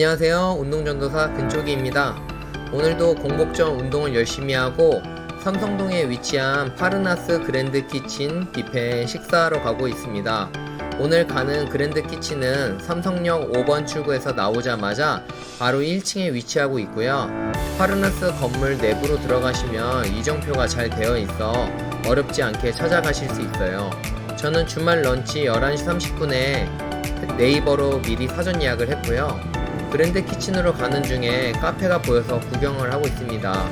안녕하세요. 운동전도사 근쪽이입니다. 오늘도 공복전 운동을 열심히 하고 삼성동에 위치한 파르나스 그랜드 키친 뷔페에 식사하러 가고 있습니다. 오늘 가는 그랜드 키친은 삼성역 5번 출구에서 나오자마자 바로 1층에 위치하고 있고요. 파르나스 건물 내부로 들어가시면 이정표가 잘 되어 있어 어렵지 않게 찾아가실 수 있어요. 저는 주말 런치 11시 30분에 네이버로 미리 사전 예약을 했고요. 그랜드 키친으로 가는 중에 카페가 보여서 구경을 하고 있습니다.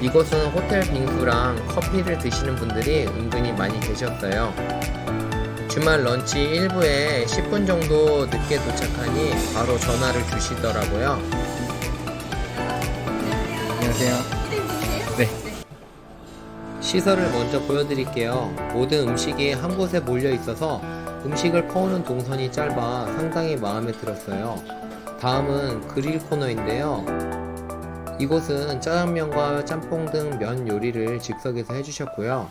이곳은 호텔 빙수랑 커피를 드시는 분들이 은근히 많이 계셨어요. 주말 런치 1부에 10분 정도 늦게 도착하니 바로 전화를 주시더라고요. 안녕하세요. 네. 시설을 먼저 보여드릴게요. 모든 음식이 한 곳에 몰려 있어서 음식을 퍼오는 동선이 짧아 상당히 마음에 들었어요. 다음은 그릴 코너인데요. 이곳은 짜장면과 짬뽕 등 면 요리를 즉석에서 해주셨고요.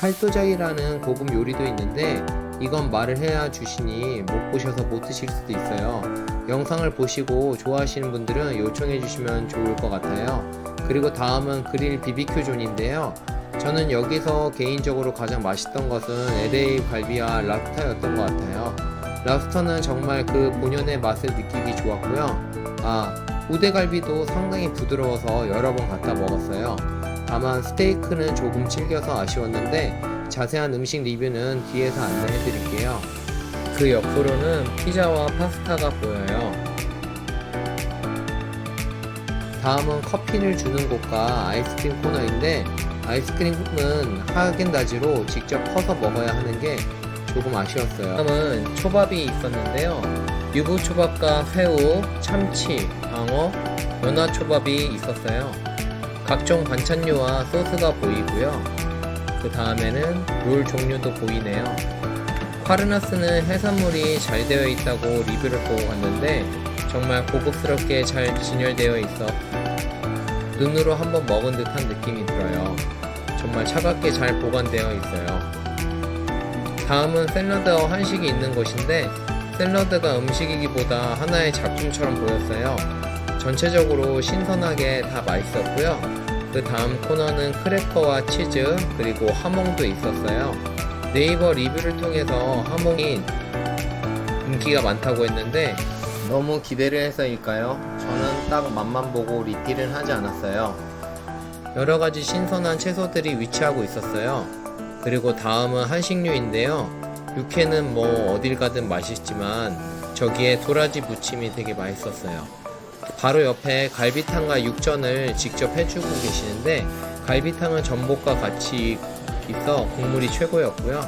팔도작이라는 고급 요리도 있는데 이건 말을 해야 주시니 못 보셔서 못 드실 수도 있어요. 영상을 보시고 좋아하시는 분들은 요청해 주시면 좋을 것 같아요. 그리고 다음은 그릴 BBQ 존인데요. 저는 여기서 개인적으로 가장 맛있던 것은 LA 갈비와 랍스타였던 것 같아요. 랍스터는 정말 그 본연의 맛을 느끼기 좋았고요. 아, 우대갈비도 상당히 부드러워서 여러 번 갖다 먹었어요. 다만 스테이크는 조금 질겨서 아쉬웠는데 자세한 음식 리뷰는 뒤에서 안내해 드릴게요. 그 옆으로는 피자와 파스타가 보여요. 다음은 커피를 주는 곳과 아이스크림 코너인데 아이스크림은 하겐다즈로 직접 퍼서 먹어야 하는 게 조금 아쉬웠어요. 다음은 초밥이 있었는데요. 유부 초밥과 새우, 참치, 방어, 연어 초밥이 있었어요. 각종 반찬류와 소스가 보이고요. 그 다음에는 롤 종류도 보이네요. 파르나스는 해산물이 잘 되어 있다고 리뷰를 보고 갔는데 정말 고급스럽게 잘 진열되어 있어 눈으로 한번 먹은 듯한 느낌이 들어요. 정말 차갑게 잘 보관되어 있어요. 다음은 샐러드와 한식이 있는 곳인데 샐러드가 음식이기보다 하나의 작품처럼 보였어요. 전체적으로 신선하게 다 맛있었고요. 그 다음 코너는 크래커와 치즈 그리고 하몽도 있었어요. 네이버 리뷰를 통해서 하몽이 인기가 많다고 했는데 너무 기대를 해서일까요? 저는 딱 맛만 보고 리필은 하지 않았어요. 여러 가지 신선한 채소들이 위치하고 있었어요. 그리고 다음은 한식류인데요. 육회는 뭐 어딜 가든 맛있지만 저기에 도라지 무침이 되게 맛있었어요. 바로 옆에 갈비탕과 육전을 직접 해주고 계시는데 갈비탕은 전복과 같이 있어 국물이 최고였고요.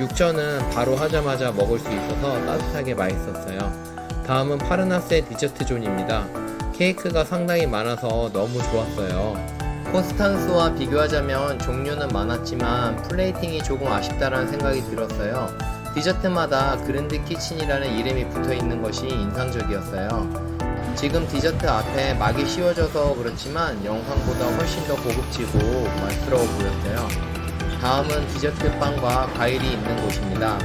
육전은 바로 하자마자 먹을 수 있어서 따뜻하게 맛있었어요. 다음은 파르나스의 디저트 존입니다. 케이크가 상당히 많아서 너무 좋았어요. 코스탄스와 비교하자면 종류는 많았지만 플레이팅이 조금 아쉽다라는 생각이 들었어요. 디저트마다 그랜드 키친이라는 이름이 붙어 있는 것이 인상적이었어요. 지금 디저트 앞에 막이 씌워져서 그렇지만 영상보다 훨씬 더 고급지고 맛스러워 보였어요. 다음은 디저트 빵과 과일이 있는 곳입니다.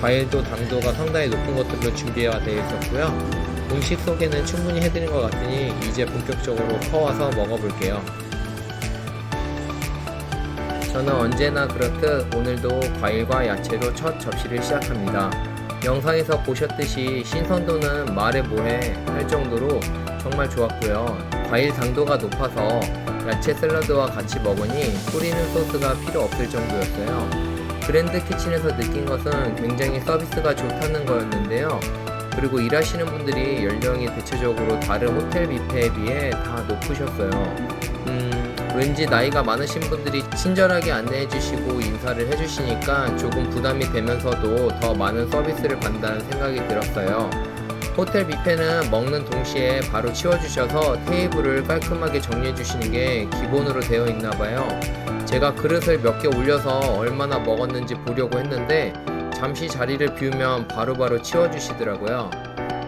과일도 당도가 상당히 높은 것들로 준비가 되어 있었고요. 음식 소개는 충분히 해드린 것 같으니 이제 본격적으로 퍼와서 먹어볼게요. 저는 언제나 그렇듯 오늘도 과일과 야채로 첫 접시를 시작합니다. 영상에서 보셨듯이 신선도는 말해 뭐해 할 정도로 정말 좋았고요. 과일 당도가 높아서 야채 샐러드와 같이 먹으니 뿌리는 소스가 필요 없을 정도였어요. 그랜드 키친에서 느낀 것은 굉장히 서비스가 좋다는 거였는데요. 그리고 일하시는 분들이 연령이 대체적으로 다른 호텔 뷔페에 비해 다 높으셨어요. 음, 왠지 나이가 많으신 분들이 친절하게 안내해 주시고 인사를 해 주시니까 조금 부담이 되면서도 더 많은 서비스를 받는다는 생각이 들었어요. 호텔 뷔페는 먹는 동시에 바로 치워주셔서 테이블을 깔끔하게 정리해 주시는 게 기본으로 되어 있나 봐요. 제가 그릇을 몇 개 올려서 얼마나 먹었는지 보려고 했는데 잠시 자리를 비우면 바로바로 치워주시더라고요.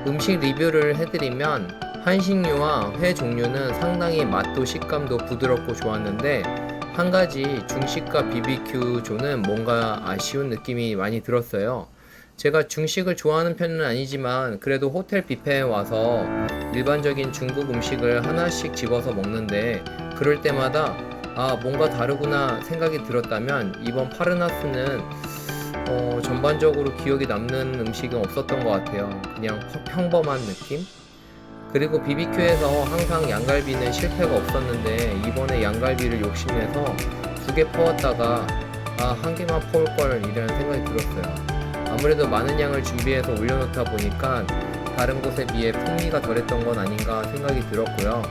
음식 리뷰를 해드리면 한식류와 회 종류는 상당히 맛도 식감도 부드럽고 좋았는데 한 가지 중식과 BBQ 존은 뭔가 아쉬운 느낌이 많이 들었어요. 제가 중식을 좋아하는 편은 아니지만 그래도 호텔 뷔페에 와서 일반적인 중국 음식을 하나씩 집어서 먹는데 그럴 때마다 아 뭔가 다르구나 생각이 들었다면 이번 파르나스는 어, 전반적으로 기억에 남는 음식은 없었던 것 같아요. 그냥 평- 평범한 느낌? 그리고 BBQ에서 항상 양갈비는 실패가 없었는데 이번에 양갈비를 욕심내서 두 개 퍼왔다가 아 한 개만 퍼올 걸 이라는 생각이 들었어요. 아무래도 많은 양을 준비해서 올려놓다 보니까 다른 곳에 비해 풍미가 덜했던 건 아닌가 생각이 들었고요.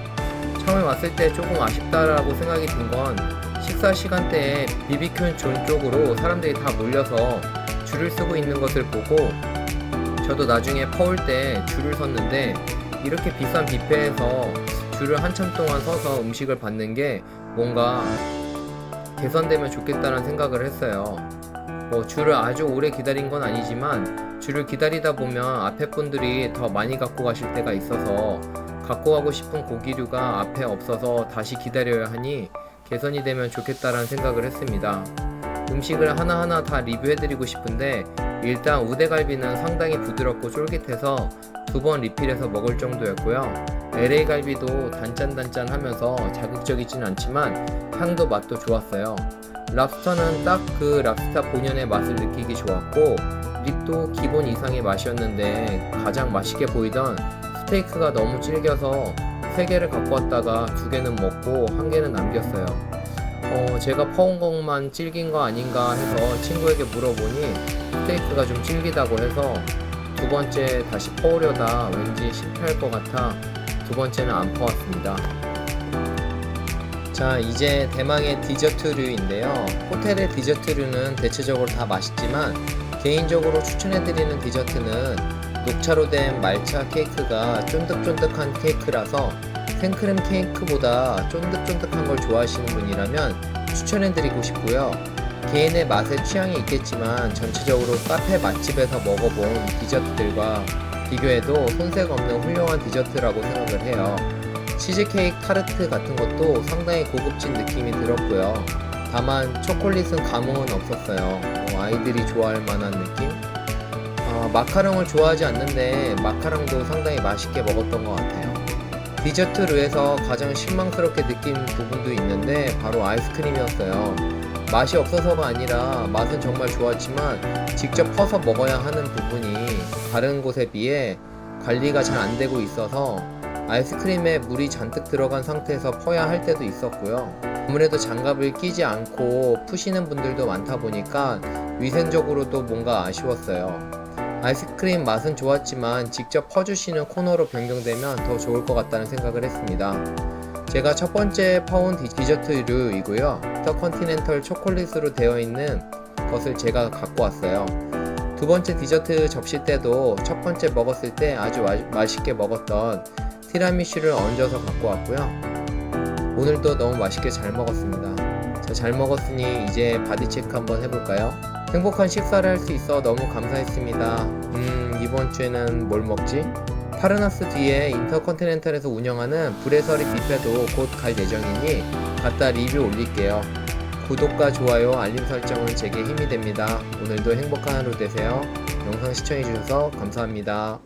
처음에 왔을 때 조금 아쉽다라고 생각이 든 건 식사 시간대에 BBQ 존 쪽으로 사람들이 다 몰려서 줄을 쓰고 있는 것을 보고 저도 나중에 퍼올 때 줄을 섰는데 이렇게 비싼 뷔페에서 줄을 한참 동안 서서 음식을 받는 게 뭔가 개선되면 좋겠다는 생각을 했어요. 뭐 줄을 아주 오래 기다린 건 아니지만 줄을 기다리다 보면 앞에 분들이 더 많이 갖고 가실 때가 있어서 갖고 가고 싶은 고기류가 앞에 없어서 다시 기다려야 하니 개선이 되면 좋겠다라는 생각을 했습니다. 음식을 하나하나 다 리뷰해드리고 싶은데 일단 우대갈비는 상당히 부드럽고 쫄깃해서 두 번 리필해서 먹을 정도였고요. LA 갈비도 단짠단짠 하면서 자극적이진 않지만 향도 맛도 좋았어요. 랍스터는 딱 그 랍스터 본연의 맛을 느끼기 좋았고 립도 기본 이상의 맛이었는데 가장 맛있게 보이던 스테이크가 너무 질겨서 세 개를 갖고 왔다가 두 개는 먹고 한 개는 남겼어요. 어, 제가 퍼온 것만 질긴 거 아닌가 해서 친구에게 물어보니 스테이크가 좀 질기다고 해서 두 번째 다시 퍼오려다 왠지 실패할 것 같아 두 번째는 안 퍼왔습니다. 자, 이제 대망의 디저트류인데요. 호텔의 디저트류는 대체적으로 다 맛있지만 개인적으로 추천해드리는 디저트는 녹차로 된 말차 케이크가 쫀득쫀득한 케이크라서 생크림 케이크보다 쫀득쫀득한 걸 좋아하시는 분이라면 추천해드리고 싶고요. 개인의 맛에 취향이 있겠지만 전체적으로 카페 맛집에서 먹어본 디저트들과 비교해도 손색 없는 훌륭한 디저트라고 생각을 해요. 치즈케이크 타르트 같은 것도 상당히 고급진 느낌이 들었고요. 다만 초콜릿은 감흥은 없었어요. 어, 아이들이 좋아할 만한 느낌? 아, 마카롱을 좋아하지 않는데 마카롱도 상당히 맛있게 먹었던 것 같아요. 디저트류에서 가장 실망스럽게 느낀 부분도 있는데 바로 아이스크림이었어요. 맛이 없어서가 아니라 맛은 정말 좋았지만 직접 퍼서 먹어야 하는 부분이 다른 곳에 비해 관리가 잘 안 되고 있어서 아이스크림에 물이 잔뜩 들어간 상태에서 퍼야 할 때도 있었고요. 아무래도 장갑을 끼지 않고 푸시는 분들도 많다 보니까 위생적으로도 뭔가 아쉬웠어요. 아이스크림 맛은 좋았지만 직접 퍼주시는 코너로 변경되면 더 좋을 것 같다는 생각을 했습니다. 제가 첫 번째 디- 디저트류이고요. 더 컨티넨털 초콜릿으로 되어 있는 것을 제가 갖고 왔어요. 두 번째 디저트 접시 때도 첫 번째 먹었을 때 아주 마- 맛있게 먹었던 티라미슈를 얹어서 갖고 왔고요. 오늘도 너무 맛있게 잘 먹었습니다. 자, 잘 먹었으니 이제 바디 체크 한번 해볼까요? 행복한 식사를 할 수 있어 너무 감사했습니다. 음, 이번 주에는 뭘 먹지? 파르나스 뒤에 인터컨티넨탈에서 운영하는 브레서리 뷔페도 곧 갈 예정이니 갖다 리뷰 올릴게요. 구독과 좋아요, 알림 설정은 제게 힘이 됩니다. 오늘도 행복한 하루 되세요. 영상 시청해주셔서 감사합니다.